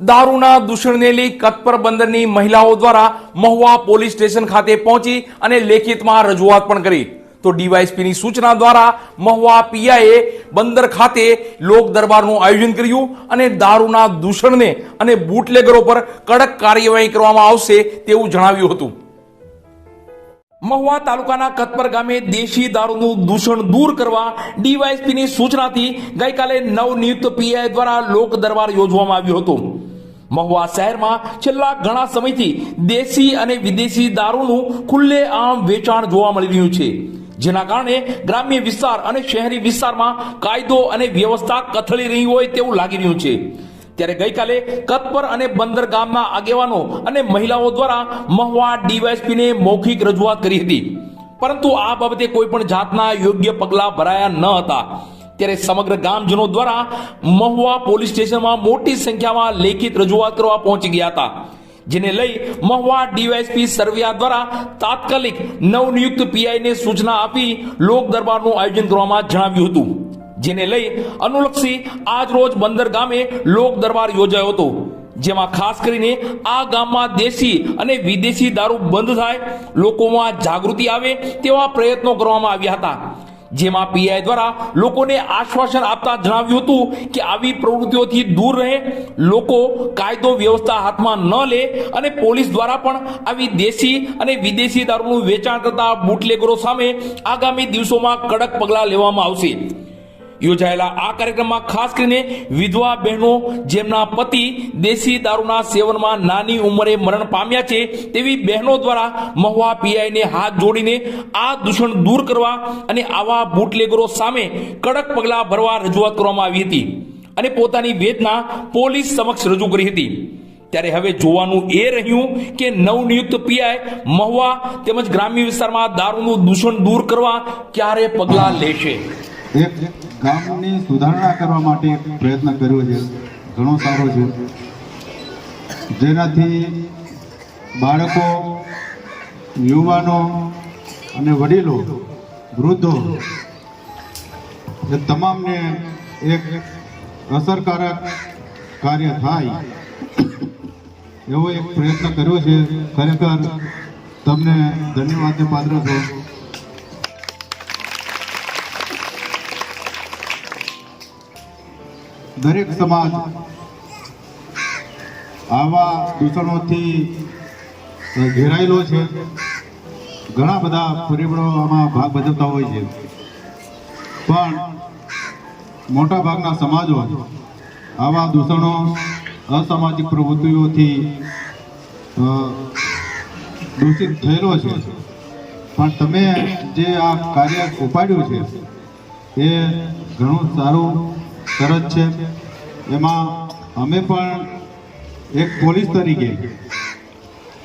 દારૂના દૂષણને લઈ કતપર બંદરની મહિલાઓ દ્વારા મહુવા પોલીસ સ્ટેશન ખાતે પહોંચી અને લેખિતમાં રજૂઆત પણ કરી. તો ડીવાયએસપીની સૂચના દ્વારા મહુવા પીઆઈએ બંદર ખાતે લોક દરબારનું આયોજન કર્યું અને દારૂના દૂષણને અને બુટલેગરો પર કડક કાર્યવાહી કરવામાં આવશે તેવું જણાવ્યું હતું. મહુવા તાલુકાના કતપર ગામે દેશી દારૂનું દૂષણ દૂર કરવા ડીવાયએસપીની સૂચનાથી ગઈકાલે નવનિયુક્ત પીઆઈ દ્વારા લોક દરબાર યોજવામાં આવ્યો હતો. મહુવા શહેરમાં છેલ્લા ઘણા સમયથી દેશી અને વિદેશી દારૂનું ખુલ્લે આમ વેચાણ જોવા મળી રહ્યું છે. જેના કારણે ગ્રામ્ય વિસ્તાર અને શહેરી વિસ્તારમાં કાયદો અને વ્યવસ્થા કથળી રહી હોય તેવું લાગી રહ્યું છે. ત્યારે ગઈકાલે કતપર અને બંદર ગામના આગેવાનો અને મહિલાઓ દ્વારા મહુવા ડીવાયસપીને મૌખિક રજૂઆત કરી હતી. પરંતુ આ બાબતે કોઈ પણ જાતના યોગ્ય પગલાં ભરાયા ન હતા. ત્યારે સમગ્ર ગામજનો દ્વારા મહુવા પોલીસ સ્ટેશનમાં મોટી સંખ્યામાં લેખિત રજૂઆત કરવા પહોંચી ગયા હતા, જેને લઈ મહુવા ડીવાયએસપી સરવિયા દ્વારા તાત્કાલિક નવનિયુક્ત પીઆઈને સૂચના આપી લોક દરબારનું આયોજન કરવામાં જણાવ્યું હતું, જેને લઈ અનુલક્ષી આજ રોજ બંદર ગામે લોક દરબાર યોજાયો હતો, જેમાં ખાસ કરીને આ ગામમાં દેશી અને વિદેશી દારૂ બંધ થાય, લોકોમાં જાગૃતિ આવે તેવા પ્રયત્નો કરવામાં આવ્યા હતા. જેમાં પીઆઈ દ્વારા લોકોને આશ્વાસન આપતા જણાવ્યું હતું કે આવી પ્રવૃત્તિઓથી દૂર રહે, લોકો કાયદો વ્યવસ્થા હાથમાં ન લે અને પોલીસ દ્વારા પણ આવી દેશી અને વિદેશી દારૂનું વેચાણ કરતા બુટલેગરો સામે આગામી દિવસોમાં કડક પગલાં લેવામાં આવશે. યોજાયેલા આ કાર્યક્રમમાં ખાસ કરીને વિધવા બહેનો, જેમના પતિ દેશી દારૂના સેવનમાં નાની ઉંમરે મરણ પામ્યા છે, તેવી બહેનો દ્વારા મહુવા પીઆઈને હાથ જોડીને આ દૂષણ દૂર કરવા અને આવા બુટલેગરો સામે કડક પગલાં ભરવા રજૂઆત કરવામાં આવી હતી અને પોતાની વેદના પોલીસ સમક્ષ રજૂ કરી હતી. ત્યારે હવે જોવાનું એ રહ્યું કે નવનિયુક્ત પીઆઈ મહુવા તેમજ ગ્રામ્ય વિસ્તારમાં દારૂનું દૂષણ દૂર કરવા ક્યારે પગલાં લેશે? ગામની સુધારણા કરવા માટે પ્રયત્ન કર્યો છે. ઘણો સારો છે. જેનાથી બાળકો, યુવાનો અને વડીલો, વૃદ્ધો એ તમામને એક અસરકારક કાર્ય થાય એવો એક પ્રયત્ન કર્યો છે. ખરેખર તમને ધન્યવાદને પાત્ર છો. દરેક સમાજ આવા દૂષણોથી ઘેરાયેલો છે. ઘણા બધા પરિબળો આમાં ભાગ ભજવતા હોય છે. પણ મોટા ભાગના સમાજો આવા દૂષણો અસામાજિક પ્રવૃત્તિઓથી દૂષિત થયેલો છે. પણ તમે જે આ કાર્ય ઉપાડ્યું છે, એ ઘણું સારું સરસ છે. એમાં અમે પણ એક પોલીસ તરીકે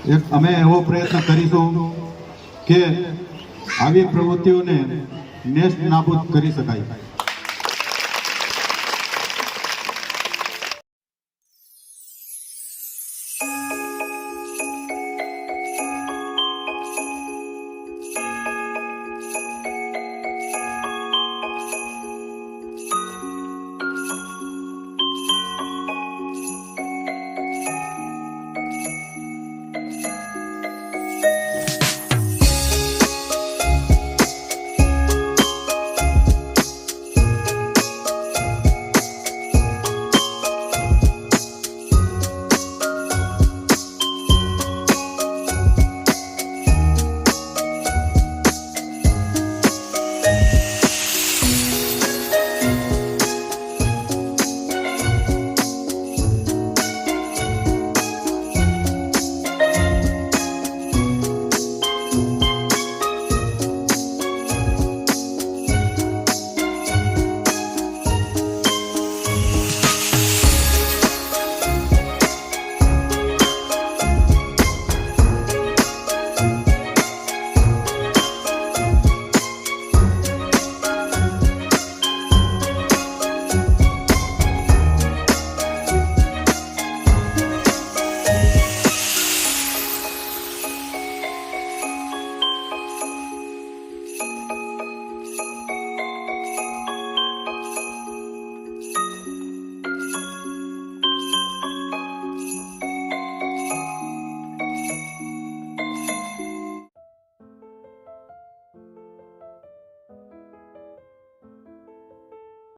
એક અમે એવો પ્રયત્ન કરીશું કે આવી પ્રવૃત્તિઓને નેસ્ટ નાબૂદ કરી શકાય.